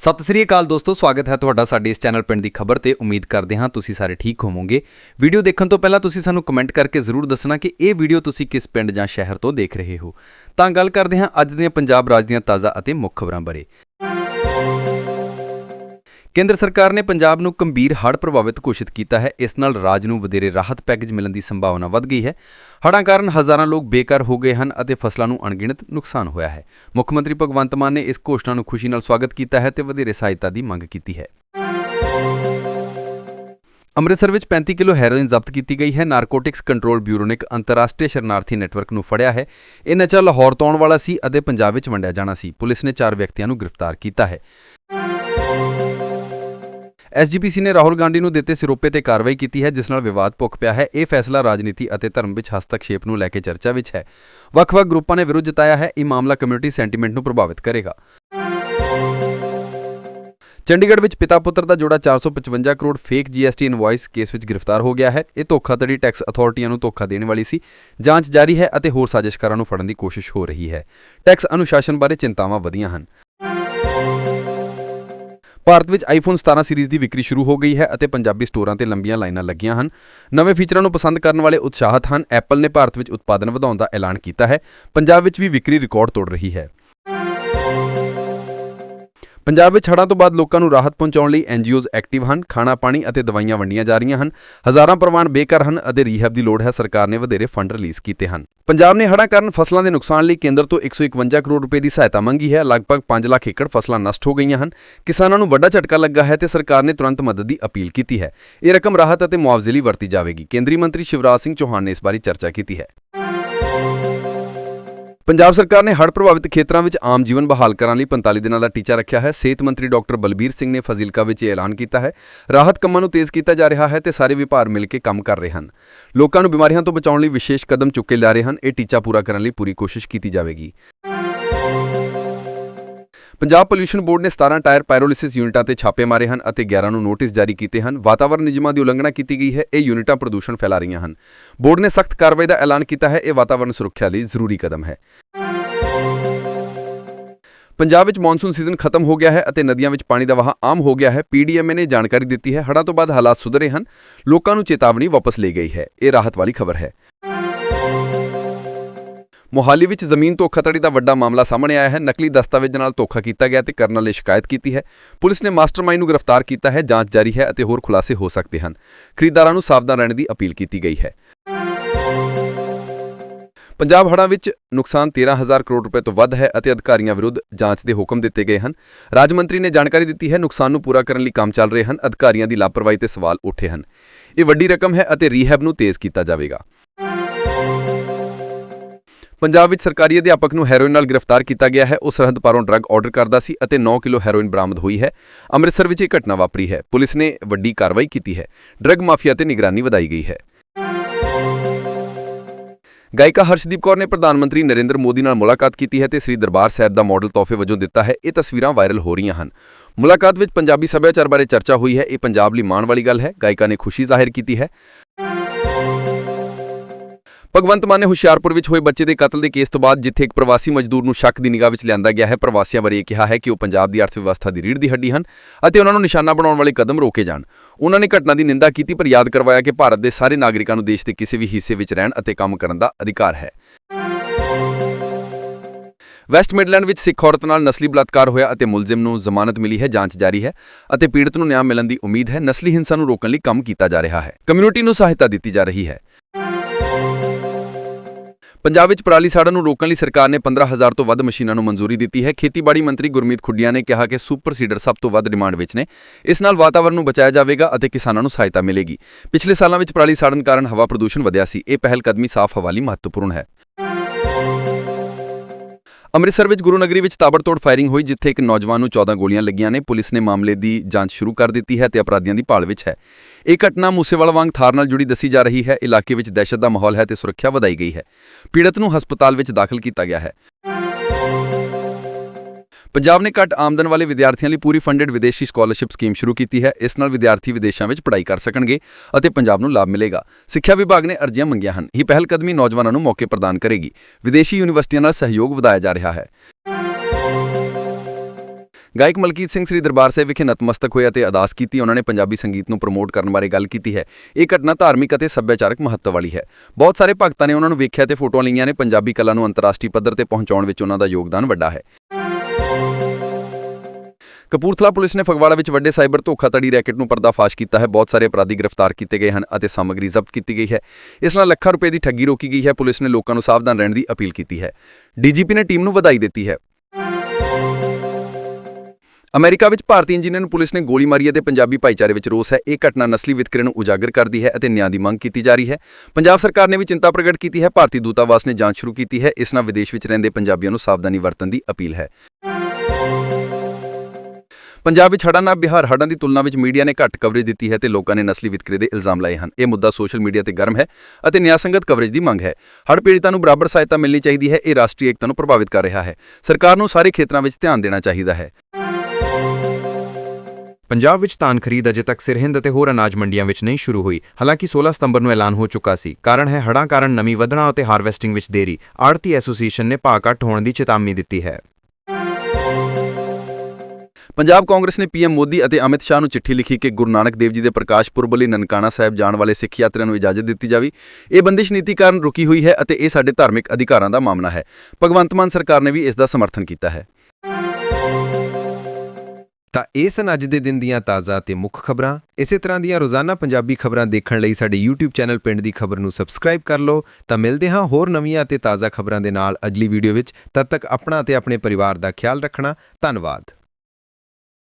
ਸਤਿ ਸ੍ਰੀ ਅਕਾਲ ਦੋਸਤੋ, ਸਵਾਗਤ ਹੈ ਤੁਹਾਡਾ ਸਾਡੇ ਇਸ ਚੈਨਲ ਪਿੰਡ ਦੀ ਖਬਰ ਤੇ ਉਮੀਦ ਕਰਦੇ ਹਾਂ ਤੁਸੀਂ ਸਾਰੇ ਠੀਕ ਹੋਵੋਗੇ। ਵੀਡੀਓ ਦੇਖਣ ਤੋਂ ਪਹਿਲਾਂ ਤੁਸੀਂ ਸਾਨੂੰ ਕਮੈਂਟ ਕਰਕੇ ਜ਼ਰੂਰ ਦੱਸਣਾ ਕਿ ਇਹ ਵੀਡੀਓ ਤੁਸੀਂ ਕਿਸ ਪਿੰਡ ਜਾਂ ਸ਼ਹਿਰ ਤੋਂ ਦੇਖ ਰਹੇ ਹੋ। ਤਾਂ ਗੱਲ ਕਰਦੇ ਹਾਂ ਅੱਜ ਦੀਆਂ ਪੰਜਾਬ ਰਾਜ ਦੀਆਂ ਤਾਜ਼ਾ ਅਤੇ ਮੁੱਖ ਖਬਰਾਂ ਬਾਰੇ। ਕੇਂਦਰ ਸਰਕਾਰ ਨੇ ਪੰਜਾਬ ਨੂੰ ਗੰਭੀਰ ਹੜ੍ਹ ਪ੍ਰਭਾਵਿਤ ਘੋਸ਼ਿਤ ਕੀਤਾ ਹੈ। ਇਸ ਨਾਲ ਰਾਜ ਨੂੰ ਵਧੇਰੇ ਰਾਹਤ ਪੈਕੇਜ ਮਿਲਣ ਦੀ ਸੰਭਾਵਨਾ ਵੱਧ ਗਈ ਹੈ। ਹੜ੍ਹਾਂ ਕਾਰਨ ਹਜ਼ਾਰਾਂ ਲੋਕ ਬੇਕਾਰ ਹੋ ਗਏ ਹਨ ਅਤੇ ਫਸਲਾਂ ਨੂੰ ਅਣਗਿਣਤ ਨੁਕਸਾਨ ਹੋਇਆ ਹੈ। ਮੁੱਖ ਮੰਤਰੀ ਭਗਵੰਤ ਮਾਨ ਨੇ ਇਸ ਘੋਸ਼ਣਾ ਨੂੰ ਖੁਸ਼ੀ ਨਾਲ ਸਵਾਗਤ ਕੀਤਾ ਹੈ ਤੇ ਵਧੇਰੇ ਸਹਾਇਤਾ ਦੀ ਮੰਗ ਕੀਤੀ ਹੈ। ਅੰਮ੍ਰਿਤਸਰ ਵਿੱਚ 35 ਕਿਲੋ ਹੈਰੋਇਨ ਜ਼ਬਤ ਕੀਤੀ ਗਈ ਹੈ। ਨਾਰਕੋਟਿਕਸ ਕੰਟਰੋਲ ਬਿਊਰੋ ਨੇ ਇੱਕ ਅੰਤਰਰਾਸ਼ਟਰੀ ਸ਼ਰਨਾਰਥੀ ਨੈਟਵਰਕ ਨੂੰ ਫੜਿਆ ਹੈ। ਇਹ ਨਸ਼ਾ ਲਾਹੌਰ ਤੋਂ ਆਉਣ ਵਾਲਾ ਸੀ ਅਤੇ ਪੰਜਾਬ ਵਿੱਚ ਵੰਡਿਆ ਜਾਣਾ ਸੀ। ਪੁਲਿਸ ਨੇ ਚਾਰ ਵਿਅਕਤੀਆਂ ਨੂੰ ਗ੍ਰਿਫਤਾਰ ਕੀਤਾ ਹੈ। ਐਸਜੀਪੀਸੀ ਨੇ ਰਾਹੁਲ ਗਾਂਧੀ ਨੂੰ ਦਿੱਤੇ ਸਿਰੋਪੇ ਤੇ ਕਾਰਵਾਈ ਕੀਤੀ ਹੈ, ਜਿਸ ਨਾਲ ਵਿਵਾਦ ਭੁੱਖ ਪਿਆ ਹੈ। ਇਹ ਫੈਸਲਾ ਰਾਜਨੀਤੀ ਅਤੇ ਧਰਮ ਵਿੱਚ ਹਸਤਕਸ਼ੇਪ ਨੂੰ ਲੈ ਕੇ ਚਰਚਾ ਵਿੱਚ ਹੈ। ਵੱਖ-ਵੱਖ ਗਰੁੱਪਾਂ ਨੇ ਵਿਰੋਧ ਜਤਾਇਆ ਹੈ। ਇਹ ਮਾਮਲਾ ਕਮਿਊਨਿਟੀ ਸੈਂਟੀਮੈਂਟ ਨੂੰ ਪ੍ਰਭਾਵਿਤ ਕਰੇਗਾ। ਚੰਡੀਗੜ੍ਹ ਵਿੱਚ ਪਿਤਾ ਪੁੱਤਰ ਦਾ ਜੋੜਾ 455 crore fake GST invoice case ਵਿੱਚ ਗ੍ਰਿਫਤਾਰ ਹੋ ਗਿਆ ਹੈ। ਇਹ ਧੋਖਾਧੜੀ ਟੈਕਸ ਅਥਾਰਟੀਆਂ ਨੂੰ ਧੋਖਾ ਦੇਣ ਵਾਲੀ ਸੀ। ਜਾਂਚ ਜਾਰੀ ਹੈ ਅਤੇ ਹੋਰ ਸਾਜ਼ਿਸ਼ਕਾਰਾਂ ਨੂੰ ਫੜਨ ਦੀ ਕੋਸ਼ਿਸ਼ ਹੋ ਰਹੀ ਹੈ। ਟੈਕਸ ਅਨੁਸ਼ਾਸਨ ਬਾਰੇ ਚਿੰਤਾਵਾਂ ਵਧੀਆਂ ਹਨ। ਭਾਰਤ ਵਿੱਚ ਆਈਫੋਨ 17 ਸੀਰੀਜ਼ ਦੀ ਵਿਕਰੀ ਸ਼ੁਰੂ ਹੋ ਗਈ ਹੈ ਅਤੇ ਪੰਜਾਬੀ ਸਟੋਰਾਂ ਤੇ ਲੰਬੀਆਂ ਲਾਈਨਾਂ ਲੱਗੀਆਂ ਹਨ। ਨਵੇਂ ਫੀਚਰਾਂ ਨੂੰ ਪਸੰਦ ਕਰਨ ਵਾਲੇ ਉਤਸ਼ਾਹਤ ਹਨ। ਐਪਲ ਨੇ ਭਾਰਤ ਵਿੱਚ ਉਤਪਾਦਨ ਵਧਾਉਣ ਦਾ ਐਲਾਨ ਕੀਤਾ ਹੈ। ਪੰਜਾਬ ਵਿੱਚ ਵੀ ਵਿਕਰੀ ਰਿਕਾਰਡ ਤੋੜ ਰਹੀ ਹੈ। ਪੰਜਾਬ ਵਿੱਚ ਹੜ੍ਹਾਂ ਤੋਂ ਬਾਅਦ ਲੋਕਾਂ ਨੂੰ ਰਾਹਤ ਪਹੁੰਚਾਉਣ ਲਈ ਐਨਜੀਓਜ਼ ਐਕਟਿਵ ਹਨ, ਖਾਣਾ, ਪਾਣੀ ਅਤੇ ਦਵਾਈਆਂ ਵੰਡੀਆਂ ਜਾ ਰਹੀਆਂ ਹਨ। ਹਜ਼ਾਰਾਂ ਪ੍ਰਵਾਨ ਬੇਘਰ ਹਨ ਅਤੇ ਰੀਹੈਬ ਦੀ ਲੋੜ ਹੈ, ਸਰਕਾਰ ਨੇ ਵਧੇਰੇ ਫੰਡ ਰਿਲੀਜ਼ ਕੀਤੇ ਹਨ। ਪੰਜਾਬ ਨੇ ਹੜ੍ਹਾਂ ਕਾਰਨ ਫਸਲਾਂ ਦੇ ਨੁਕਸਾਨ ਲਈ ਕੇਂਦਰ ਤੋਂ 151 ਕਰੋੜ ਰੁਪਏ ਦੀ ਸਹਾਇਤਾ ਮੰਗੀ ਹੈ। ਲਗਭਗ 5 ਲੱਖ ਏਕੜ ਫਸਲਾਂ ਨਸ਼ਟ ਹੋ ਗਈਆਂ ਹਨ। ਕਿਸਾਨਾਂ ਨੂੰ ਵੱਡਾ ਝਟਕਾ ਲੱਗਾ ਹੈ ਤੇ ਸਰਕਾਰ ਨੇ ਤੁਰੰਤ ਮਦਦ ਦੀ ਅਪੀਲ ਕੀਤੀ ਹੈ। ਇਹ ਰਕਮ ਰਾਹਤ ਅਤੇ ਮੁਆਵਜ਼ੇ ਲਈ ਵਰਤੀ ਜਾਵੇਗੀ। ਕੇਂਦਰੀ ਮੰਤਰੀ ਸ਼ਿਵਰਾਜ ਸਿੰਘ ਚੌਹਾਨ ਨੇ ਇਸ ਬਾਰੇ ਚਰਚਾ ਕੀਤੀ ਹੈ। ਪੰਜਾਬ ਸਰਕਾਰ ਨੇ ਹੜ੍ਹ ਪ੍ਰਭਾਵਿਤ ਖੇਤਰਾਂ ਵਿੱਚ ਆਮ ਜੀਵਨ ਬਹਾਲ ਕਰਨ ਲਈ 45 ਦਿਨਾਂ ਦਾ ਟੀਚਾ ਰੱਖਿਆ ਹੈ। ਸਿਹਤ ਮੰਤਰੀ ਡਾਕਟਰ ਬਲਬੀਰ ਸਿੰਘ ਨੇ ਫਜ਼ਿਲਕਾ ਵਿੱਚ ਇਹ ਐਲਾਨ ਕੀਤਾ ਹੈ। ਰਾਹਤ ਕੰਮਾਂ ਨੂੰ ਤੇਜ਼ ਕੀਤਾ ਜਾ ਰਿਹਾ ਹੈ ਤੇ ਸਾਰੇ ਵਿਭਾਗ ਮਿਲ ਕੇ ਕੰਮ ਕਰ ਰਹੇ ਹਨ। ਲੋਕਾਂ ਨੂੰ ਬਿਮਾਰੀਆਂ ਤੋਂ ਬਚਾਉਣ ਲਈ ਵਿਸ਼ੇਸ਼ ਕਦਮ ਚੁੱਕੇ ਜਾ ਰਹੇ ਹਨ। ਇਹ ਟੀਚਾ ਪੂਰਾ ਕਰਨ ਲਈ ਪੂਰੀ ਕੋਸ਼ਿਸ਼ ਕੀਤੀ ਜਾਵੇਗੀ। ਪੰਜਾਬ ਪੋਲਿਊਸ਼ਨ ਬੋਰਡ ਨੇ 17 ਟਾਇਰ ਪਾਇਰੋਲਿਸਿਸ ਯੂਨਿਟਾਂ ਤੇ ਛਾਪੇ ਮਾਰੇ ਹਨ ਅਤੇ 11 ਨੂੰ ਨੋਟਿਸ ਜਾਰੀ ਕੀਤੇ ਹਨ। ਵਾਤਾਵਰਣ ਨਿਯਮਾਂ ਦੀ ਉਲੰਘਣਾ ਕੀਤੀ ਗਈ ਹੈ। ਇਹ ਯੂਨਿਟਾਂ ਪ੍ਰਦੂਸ਼ਣ ਫੈਲਾ ਰਹੀਆਂ ਹਨ। ਬੋਰਡ ਨੇ ਸਖਤ ਕਾਰਵਾਈ ਦਾ ਐਲਾਨ ਕੀਤਾ ਹੈ। ਇਹ ਵਾਤਾਵਰਣ ਸੁਰੱਖਿਆ ਲਈ ਜ਼ਰੂਰੀ ਕਦਮ ਹੈ। ਪੰਜਾਬ ਵਿੱਚ ਮੌਨਸੂਨ ਸੀਜ਼ਨ ਖਤਮ ਹੋ ਗਿਆ ਹੈ ਅਤੇ ਨਦੀਆਂ ਵਿੱਚ ਪਾਣੀ ਦਾ ਵਹਾਅ ਆਮ ਹੋ ਗਿਆ ਹੈ। ਪੀਡੀਐਮਏ ਨੇ ਜਾਣਕਾਰੀ ਦਿੱਤੀ ਹੈ। ਹੜ੍ਹਾਂ ਤੋਂ ਬਾਅਦ ਹਾਲਾਤ ਸੁਧਰੇ ਹਨ। ਲੋਕਾਂ ਨੂੰ ਚੇਤਾਵਨੀ ਵਾਪਸ ਲਈ ਗਈ ਹੈ। ਇਹ ਰਾਹਤ ਵਾਲੀ ਖਬਰ ਹੈ। ਮੋਹਾਲੀ ਵਿੱਚ ਜ਼ਮੀਨ ਧੋਖਾਧੜੀ ਦਾ ਵੱਡਾ ਮਾਮਲਾ ਸਾਹਮਣੇ ਆਇਆ ਹੈ। ਨਕਲੀ ਦਸਤਾਵੇਜ਼ ਨਾਲ ਧੋਖਾ ਕੀਤਾ ਗਿਆ ਤੇ ਕਰਨ ਲਈ ਸ਼ਿਕਾਇਤ ਕੀਤੀ ਹੈ। ਪੁਲਿਸ ਨੇ ਮਾਸਟਰਮਾਈਂਡ ਨੂੰ ਗ੍ਰਿਫਤਾਰ ਕੀਤਾ ਹੈ, ਜਾਂਚ ਜਾਰੀ ਹੈ ਅਤੇ ਹੋਰ ਖੁਲਾਸੇ ਹੋ ਸਕਦੇ ਹਨ। ਖਰੀਦਦਾਰਾਂ ਨੂੰ ਸਾਵਧਾਨ ਰਹਿਣ ਦੀ ਅਪੀਲ ਕੀਤੀ ਗਈ ਹੈ। ਪੰਜਾਬ ਹੜ੍ਹਾਂ ਵਿੱਚ ਨੁਕਸਾਨ 13000 ਕਰੋੜ ਰੁਪਏ ਤੋਂ ਵੱਧ ਹੈ ਅਤੇ ਅਧਿਕਾਰੀਆਂ ਵਿਰੁੱਧ ਜਾਂਚ ਦੇ ਹੁਕਮ ਦਿੱਤੇ ਗਏ ਹਨ। ਰਾਜ ਮੰਤਰੀ ਨੇ ਜਾਣਕਾਰੀ ਦਿੱਤੀ ਹੈ, ਨੁਕਸਾਨ ਨੂੰ ਪੂਰਾ ਕਰਨ ਲਈ ਕੰਮ ਚੱਲ ਰਹੇ ਹਨ। ਅਧਿਕਾਰੀਆਂ ਦੀ ਲਾਪਰਵਾਹੀ ਤੇ ਸਵਾਲ ਉੱਠੇ ਹਨ। ਇਹ ਵੱਡੀ ਰਕਮ ਹੈ ਅਤੇ ਰੀਹੈਬ ਨੂੰ ਤੇਜ਼ ਕੀਤਾ ਜਾਵੇਗਾ। ਪੰਜਾਬ ਵਿੱਚ ਸਰਕਾਰੀ ਅਧਿਆਪਕ ਨੂੰ ਹੈਰੋਇਨ ਨਾਲ ਗ੍ਰਿਫਤਾਰ ਕੀਤਾ ਗਿਆ ਹੈ। ਉਹ ਸਰਹੱਦ ਪਾਰੋਂ ਡਰੱਗ ਆਰਡਰ ਕਰਦਾ ਸੀ ਅਤੇ 9 ਕਿਲੋ ਹੈਰੋਇਨ ਬਰਾਮਦ ਹੋਈ ਹੈ। ਅੰਮ੍ਰਿਤਸਰ ਵਿੱਚ ਇਹ ਘਟਨਾ ਵਾਪਰੀ ਹੈ। ਪੁਲਿਸ ਨੇ ਵੱਡੀ ਕਾਰਵਾਈ ਕੀਤੀ ਹੈ। ਡਰੱਗ ਮਾਫੀਆ ਤੇ ਨਿਗਰਾਨੀ ਵਧਾਈ ਗਈ ਹੈ। ਗਾਇਕਾ ਹਰਸ਼ਦੀਪ ਕੌਰ ਨੇ ਪ੍ਰਧਾਨ ਮੰਤਰੀ ਨਰਿੰਦਰ ਮੋਦੀ ਨਾਲ ਮੁਲਾਕਾਤ ਕੀਤੀ ਹੈ ਤੇ ਸ੍ਰੀ ਦਰਬਾਰ ਸਾਹਿਬ ਦਾ ਮਾਡਲ ਤੋਹਫੇ ਵਜੋਂ ਦਿੱਤਾ ਹੈ। ਇਹ ਤਸਵੀਰਾਂ ਵਾਇਰਲ ਹੋ ਰਹੀਆਂ ਹਨ। ਮੁਲਾਕਾਤ ਵਿੱਚ ਪੰਜਾਬੀ ਸੱਭਿਆਚਾਰ ਬਾਰੇ ਚਰਚਾ ਹੋਈ ਹੈ। ਇਹ ਪੰਜਾਬ ਲਈ ਮਾਣ ਵਾਲੀ ਗੱਲ ਹੈ। ਗਾਇਕਾ ਨੇ ਖੁਸ਼ੀ ਜ਼ਾਹਿਰ ਕੀਤੀ ਹੈ। ਭਗਵੰਤ ਮਾਨ ਨੇ ਹੁਸ਼ਿਆਰਪੁਰ ਵਿੱਚ ਹੋਏ ਬੱਚੇ ਦੇ ਕਤਲ ਦੇ ਕੇਸ ਤੋਂ ਬਾਅਦ ਜਿੱਥੇ ਇੱਕ ਪ੍ਰਵਾਸੀ ਮਜ਼ਦੂਰ ਨੂੰ ਸ਼ੱਕ ਦੀ ਨਿਗਾਹ ਵਿੱਚ ਲਿਆਂਦਾ ਗਿਆ ਹੈ, ਪ੍ਰਵਾਸੀਆਂ ਬਾਰੇ ਇਹ ਕਿਹਾ ਹੈ ਕਿ ਉਹ ਪੰਜਾਬ ਦੀ ਅਰਥ ਵਿਵਸਥਾ ਦੀ ਰੀੜ੍ਹ ਦੀ ਹੱਡੀ ਹਨ ਅਤੇ ਉਹਨਾਂ ਨੂੰ ਨਿਸ਼ਾਨਾ ਬਣਾਉਣ ਵਾਲੇ ਕਦਮ ਰੋਕੇ ਜਾਣ। ਉਹਨਾਂ ਨੇ ਘਟਨਾ ਦੀ ਨਿੰਦਾ ਕੀਤੀ ਪਰ ਯਾਦ ਕਰਵਾਇਆ ਕਿ ਭਾਰਤ ਦੇ ਸਾਰੇ ਨਾਗਰਿਕਾਂ ਨੂੰ ਦੇਸ਼ ਦੇ ਕਿਸੇ ਵੀ ਹਿੱਸੇ ਵਿੱਚ ਰਹਿਣ ਅਤੇ ਕੰਮ ਕਰਨ ਦਾ ਅਧਿਕਾਰ ਹੈ। ਵੈਸਟ ਮਿਡਲੈਂਡ ਵਿੱਚ ਸਿੱਖ ਔਰਤ ਨਾਲ ਨਸਲੀ ਬਲਾਤਕਾਰ ਹੋਇਆ ਅਤੇ ਮੁਲਜ਼ਮ ਨੂੰ ਜ਼ਮਾਨਤ ਮਿਲੀ ਹੈ, ਜਾਂਚ ਜਾਰੀ ਹੈ ਅਤੇ ਪੀੜਤ ਨੂੰ ਨਿਆਂ ਮਿਲਣ ਦੀ ਉਮੀਦ ਹੈ, ਨਸਲੀ ਹਿੰਸਾ ਨੂੰ ਰੋਕਣ ਲਈ ਕੰਮ ਕੀਤਾ ਜਾ ਰਿਹਾ ਹੈ। ਕਮਿਊਨਿਟੀ ਨੂੰ ਸਹਾਇਤਾ ਦਿੱਤੀ ਜਾ ਰਹੀ ਹੈ। ਪੰਜਾਬ ਵਿੱਚ ਪਰਾਲੀ ਸਾੜਨ ਨੂੰ ਰੋਕਣ ਲਈ ਸਰਕਾਰ ਨੇ 15000 ਤੋਂ ਵੱਧ ਮਸ਼ੀਨਾਂ ਨੂੰ ਮਨਜ਼ੂਰੀ ਦਿੱਤੀ ਹੈ। ਖੇਤੀਬਾੜੀ ਮੰਤਰੀ ਗੁਰਮੀਤ ਖੁੱਡੀਆਂ ਨੇ ਕਿਹਾ ਕਿ ਸੁਪਰ ਸੀਡਰ ਸਭ ਤੋਂ ਵੱਧ ਡਿਮਾਂਡ ਵਿੱਚ ਨੇ। ਇਸ ਨਾਲ ਵਾਤਾਵਰਣ ਨੂੰ ਬਚਾਇਆ ਜਾਵੇਗਾ ਅਤੇ ਕਿਸਾਨਾਂ ਨੂੰ ਸਹਾਇਤਾ ਮਿਲੇਗੀ। ਪਿਛਲੇ ਸਾਲਾਂ ਵਿੱਚ ਪਰਾਲੀ ਸਾੜਨ ਕਾਰਨ ਹਵਾ ਪ੍ਰਦੂਸ਼ਣ ਵਧਿਆ ਸੀ। ਇਹ ਪਹਿਲ ਕਦਮੀ ਸਾਫ਼ ਹਵਾ ਲਈ ਮਹੱਤਵਪੂਰਨ ਹੈ। ਅੰਮ੍ਰਿਤਸਰ ਵਿੱਚ ਗੁਰੂ ਨਗਰੀ ਵਿੱਚ ਤਾਬੜਤੋੜ ਫਾਇਰਿੰਗ ਹੋਈ, ਜਿੱਥੇ ਇੱਕ ਨੌਜਵਾਨ ਨੂੰ 14 ਗੋਲੀਆਂ ਲੱਗੀਆਂ ਨੇ। ਪੁਲਿਸ ਨੇ ਮਾਮਲੇ ਦੀ ਜਾਂਚ ਸ਼ੁਰੂ ਕਰ ਦਿੱਤੀ ਹੈ ਤੇ ਅਪਰਾਧੀਆਂ ਦੀ ਭਾਲ ਵਿੱਚ ਹੈ। ਇਹ ਘਟਨਾ ਮੂਸੇਵਾਲਾ ਵਾਂਗ ਥਾਰ ਨਾਲ ਜੁੜੀ ਦੱਸੀ ਜਾ ਰਹੀ ਹੈ। ਇਲਾਕੇ ਵਿੱਚ ਦਹਿਸ਼ਤ ਦਾ ਮਾਹੌਲ ਹੈ ਤੇ ਸੁਰੱਖਿਆ ਵਧਾਈ ਗਈ ਹੈ। ਪੀੜਤ ਨੂੰ ਹਸਪਤਾਲ ਵਿੱਚ ਦਾਖਲ ਕੀਤਾ ਗਿਆ ਹੈ। ਪੰਜਾਬ ਨੇ ਘੱਟ ਆਮਦਨ ਵਾਲੇ ਵਿਦਿਆਰਥੀਆਂ ਲਈ ਪੂਰੀ ਫੰਡਡ ਵਿਦੇਸ਼ੀ ਸਕਾਲਰਸ਼ਿਪ ਸਕੀਮ ਸ਼ੁਰੂ ਕੀਤੀ ਹੈ। ਇਸ ਨਾਲ ਵਿਦਿਆਰਥੀ ਵਿਦੇਸ਼ਾਂ ਵਿੱਚ ਪੜ੍ਹਾਈ ਕਰ ਸਕਣਗੇ ਅਤੇ ਪੰਜਾਬ ਨੂੰ ਲਾਭ ਮਿਲੇਗਾ। ਸਿੱਖਿਆ ਵਿਭਾਗ ਨੇ ਅਰਜ਼ੀਆਂ ਮੰਗੀਆਂ ਹਨ। ਇਹ ਪਹਿਲ ਕਦਮੀ ਨੌਜਵਾਨਾਂ ਨੂੰ ਮੌਕੇ ਪ੍ਰਦਾਨ ਕਰੇਗੀ। ਵਿਦੇਸ਼ੀ ਯੂਨੀਵਰਸਿਟੀਆਂ ਨਾਲ ਸਹਿਯੋਗ ਵਧਾਇਆ ਜਾ ਰਿਹਾ ਹੈ। ਗਾਇਕ ਮਲਕੀਤ ਸਿੰਘ ਸ੍ਰੀ ਦਰਬਾਰ ਸਾਹਿਬ ਵਿਖੇ ਨਤਮਸਤਕ ਹੋਏ ਅਤੇ ਅਰਦਾਸ ਕੀਤੀ। ਉਹਨਾਂ ਨੇ ਪੰਜਾਬੀ ਸੰਗੀਤ ਨੂੰ ਪ੍ਰਮੋਟ ਕਰਨ ਬਾਰੇ ਗੱਲ ਕੀਤੀ ਹੈ। ਇਹ ਘਟਨਾ ਧਾਰਮਿਕ ਅਤੇ ਸੱਭਿਆਚਾਰਕ ਮਹੱਤਵ ਵਾਲੀ ਹੈ। ਬਹੁਤ ਸਾਰੇ ਭਗਤਾਂ ਨੇ ਉਹਨਾਂ ਨੂੰ ਵੇਖਿਆ ਤੇ ਫੋਟੋਆਂ ਲਈਆਂ ਨੇ। ਪੰਜਾਬੀ ਕਲਾ ਨੂੰ ਅੰਤਰਰਾਸ਼ਟਰੀ ਪੱਧਰ ਤੇ ਪਹੁੰਚਾਉਣ ਵਿੱਚ ਉਹਨਾਂ ਦਾ ਯੋਗਦਾਨ ਵੱਡਾ ਹੈ। ਕਪੂਰਥਲਾ ਪੁਲਿਸ ਨੇ ਫਗਵਾੜਾ ਵਿੱਚ ਵੱਡੇ ਸਾਈਬਰ ਧੋਖਾਧੜੀ ਰੈਕੇਟ ਨੂੰ ਪਰਦਾਫਾਸ਼ ਕੀਤਾ ਹੈ। ਬਹੁਤ ਸਾਰੇ ਅਪਰਾਧੀ ਗ੍ਰਿਫਤਾਰ ਕੀਤੇ ਗਏ ਹਨ ਅਤੇ ਸਮੱਗਰੀ ਜ਼ਬਤ ਕੀਤੀ ਗਈ ਹੈ। ਇਸ ਨਾਲ ਲੱਖਾਂ ਰੁਪਏ ਦੀ ਠੱਗੀ ਰੋਕੀ ਗਈ ਹੈ। ਪੁਲਿਸ ਨੇ ਲੋਕਾਂ ਨੂੰ ਸਾਵਧਾਨ ਰਹਿਣ ਦੀ ਅਪੀਲ ਕੀਤੀ ਹੈ। ਡੀਜੀਪੀ ਨੇ ਟੀਮ ਨੂੰ ਵਧਾਈ ਦਿੱਤੀ ਹੈ। ਅਮਰੀਕਾ ਵਿੱਚ ਭਾਰਤੀ ਇੰਜੀਨੀਅਰ ਨੂੰ ਪੁਲਿਸ ਨੇ ਗੋਲੀ ਮਾਰੀ ਅਤੇ ਪੰਜਾਬੀ ਭਾਈਚਾਰੇ ਵਿੱਚ ਰੋਸ ਹੈ। ਇਹ ਘਟਨਾ ਨਸਲੀ ਵਿਤਕਰੇ ਨੂੰ ਉਜਾਗਰ ਕਰਦੀ ਹੈ ਅਤੇ ਨਿਆਂ ਦੀ ਮੰਗ ਕੀਤੀ ਜਾ ਰਹੀ ਹੈ। ਪੰਜਾਬ ਸਰਕਾਰ ਨੇ ਵੀ ਚਿੰਤਾ ਪ੍ਰਗਟ ਕੀਤੀ ਹੈ। ਭਾਰਤੀ ਦੂਤਾਵਾਸ ਨੇ ਜਾਂਚ ਸ਼ੁਰੂ ਕੀਤੀ ਹੈ। ਇਸ ਨਾਲ ਵਿਦੇਸ਼ ਵਿੱਚ ਰਹਿੰਦੇ ਪੰਜਾਬੀਆਂ ਨੂੰ ਸਾਵਧਾਨੀ ਵਰਤਣ ਦੀ ਅਪੀਲ ਹੈ। ਪੰਜਾਬ ਵਿੱਚ ਹੜ੍ਹਾਂ ਨਾਲ ਬਿਹਾਰ ਹੜ੍ਹਾਂ ਦੀ ਤੁਲਨਾ ਵਿੱਚ ਮੀਡੀਆ ਨੇ ਘੱਟ ਕਵਰੇਜ ਦਿੱਤੀ ਹੈ ਤੇ ਲੋਕਾਂ ਨੇ ਨਸਲੀ ਵਿਤਕਰੇ ਦੇ ਇਲਜ਼ਾਮ ਲਾਏ ਹਨ। ਇਹ ਮੁੱਦਾ ਸੋਸ਼ਲ ਮੀਡੀਆ ਤੇ ਗਰਮ ਹੈ ਅਤੇ ਨਿਆਂਸੰਗਤ ਕਵਰੇਜ ਦੀ ਮੰਗ ਹੈ। ਹੜ੍ਹ ਪੀੜਤਾਂ ਨੂੰ ਬਰਾਬਰ ਸਹਾਇਤਾ ਮਿਲਣੀ ਚਾਹੀਦੀ ਹੈ, ਇਹ ਰਾਸ਼ਟਰੀ ਏਕਤਾ ਨੂੰ ਪ੍ਰਭਾਵਿਤ ਕਰ ਰਿਹਾ ਹੈ। ਸਰਕਾਰ ਨੂੰ ਸਾਰੇ ਖੇਤਰਾਂ ਵਿੱਚ ਧਿਆਨ ਦੇਣਾ ਚਾਹੀਦਾ ਹੈ। ਪੰਜਾਬ ਵਿੱਚ ਧਾਨ ਖਰੀਦ ਅਜੇ ਤੱਕ ਸਿਰਹਿੰਦ ਅਤੇ ਹੋਰ ਅਨਾਜ ਮੰਡੀਆਂ ਵਿੱਚ ਨਹੀਂ ਸ਼ੁਰੂ ਹੋਈ। ਹਾਲਾਂਕਿ 16 ਸਤੰਬਰ ਨੂੰ ਐਲਾਨ ਹੋ ਚੁੱਕਾ ਸੀ। ਕਾਰਨ ਹੈ ਹੜ੍ਹਾਂ ਕਾਰਨ ਨਮੀ ਵਧਣਾ ਅਤੇ ਹਾਰਵੈਸਟਿੰਗ ਵਿੱਚ ਦੇਰੀ। ਆੜਤੀ ਐਸੋਸੀਏਸ਼ਨ ਨੇ ਭਾਅ ਘੱਟ ਹੋਣ ਦੀ ਚੇਤਾਵਨੀ ਦਿੱਤੀ ਹੈ। ਪੰਜਾਬ ਕਾਂਗਰਸ ਨੇ ਪੀਐਮ ਮੋਦੀ ਅਤੇ ਅਮਿਤ ਸ਼ਾਹ ਨੂੰ ਚਿੱਠੀ ਲਿਖੀ ਕਿ ਗੁਰੂ ਨਾਨਕ ਦੇਵ ਜੀ ਦੇ ਪ੍ਰਕਾਸ਼ ਪੁਰਬ ਲਈ ਨਨਕਾਣਾ ਸਾਹਿਬ ਜਾਣ ਵਾਲੇ ਸਿੱਖ ਯਾਤਰੀਆਂ ਨੂੰ ਇਜਾਜ਼ਤ ਦਿੱਤੀ ਜਾਵੇ। ਇਹ ਬੰਦਿਸ਼ ਨੀਤੀ ਕਾਰਨ ਰੁਕੀ ਹੋਈ ਹੈ ਅਤੇ ਇਹ ਸਾਡੇ ਧਾਰਮਿਕ ਅਧਿਕਾਰਾਂ ਦਾ ਮਾਮਲਾ ਹੈ। ਭਗਵੰਤ ਮਾਨ ਸਰਕਾਰ ਨੇ ਵੀ ਇਸ ਦਾ ਸਮਰਥਨ ਕੀਤਾ ਹੈ। ਤਾਂ ਇਹ ਸਨ ਅੱਜ ਦੇ ਦਿਨ ਦੀਆਂ ਤਾਜ਼ਾ ਤੇ ਮੁੱਖ ਖਬਰਾਂ। ਇਸੇ ਤਰ੍ਹਾਂ ਦੀਆਂ ਰੋਜ਼ਾਨਾ ਪੰਜਾਬੀ ਖਬਰਾਂ ਦੇਖਣ ਲਈ ਸਾਡੇ YouTube ਚੈਨਲ ਪਿੰਡ ਦੀ ਖਬਰ ਨੂੰ ਸਬਸਕ੍ਰਾਈਬ ਕਰ ਲਓ। ਤਾਂ ਮਿਲਦੇ ਹਾਂ ਹੋਰ ਨਵੀਆਂ ਅਤੇ ਤਾਜ਼ਾ ਖਬਰਾਂ ਦੇ ਨਾਲ ਅਗਲੀ ਵੀਡੀਓ ਵਿੱਚ। ਤਦ ਤੱਕ ਆਪਣਾ ਤੇ ਆਪਣੇ ਪਰਿਵਾਰ ਦਾ ਖਿਆਲ ਰੱਖਣਾ। ਧੰਨਵਾਦ।